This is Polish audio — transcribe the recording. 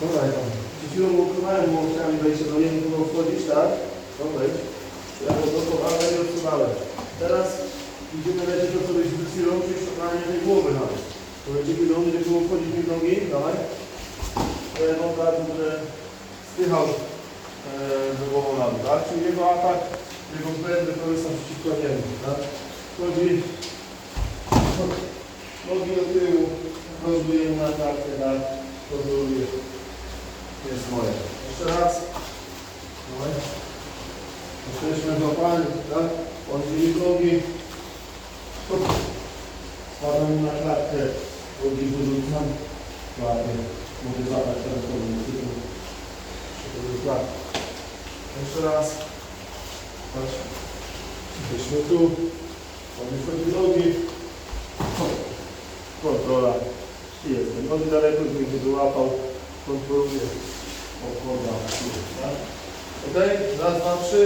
Dobra, tam. Przed chwilą blokowałem łokciami wejście do niego, było wchodzić, tak? No. Ja go blokowałem i odsuwałem. Teraz idziemy lecieć do sobie z chwilą, czyli szukanie tej głowy nawet. To będzie chwilą, gdzie było wchodzić mi nogi, dawaj. Ja od razu będę spychał e, głową na dół, tak? Czyli jego atak, jego błędy to jest przeciwko niemu, tak? Wchodzi, nogi do tyłu, rozbijemy na kartę, tak? Kontroluje. To jest moje. Jeszcze raz. Dawaj. Jesteśmy złapani, tak? Oddzieli nogi. Hop. Spadam na klatkę. Nogi wyrzucam. Łapię. Mogę złapać teraz muzykę. To jest tak. Jeszcze raz. Patrz. Jesteśmy tu. Nogi. Hop. Kontrola. Jestem. Nogi daleko, żeby nie wyłapał. Kontroluję. Opoda. Tak? Okej? Raz, dwa, trzy.